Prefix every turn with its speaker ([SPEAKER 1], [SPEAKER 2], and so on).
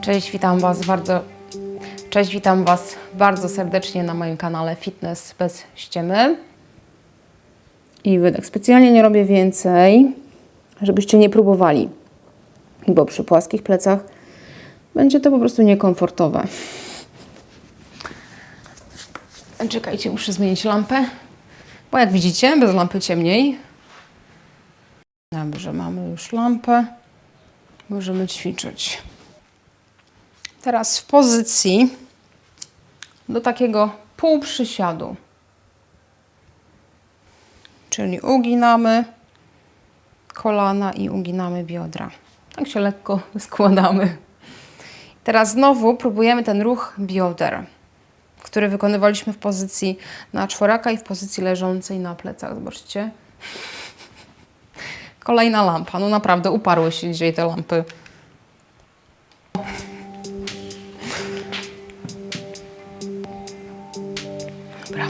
[SPEAKER 1] Cześć, witam Was bardzo. Cześć, witam Was bardzo serdecznie na moim kanale Fitness bez ściemy. I wydech. Tak specjalnie nie robię więcej, żebyście nie próbowali, bo przy płaskich plecach będzie to po prostu niekomfortowe. Czekajcie, muszę zmienić lampę, bo jak widzicie, bez lampy ciemniej. Dobrze, mamy już lampę. Możemy ćwiczyć. Teraz w pozycji do takiego półprzysiadu. Czyli uginamy kolana i uginamy biodra. Tak się lekko składamy. Teraz znowu próbujemy ten ruch bioder, który wykonywaliśmy w pozycji na czworaka i w pozycji leżącej na plecach. Zobaczcie. Kolejna lampa. No naprawdę uparły się dzisiaj te lampy. Dobra.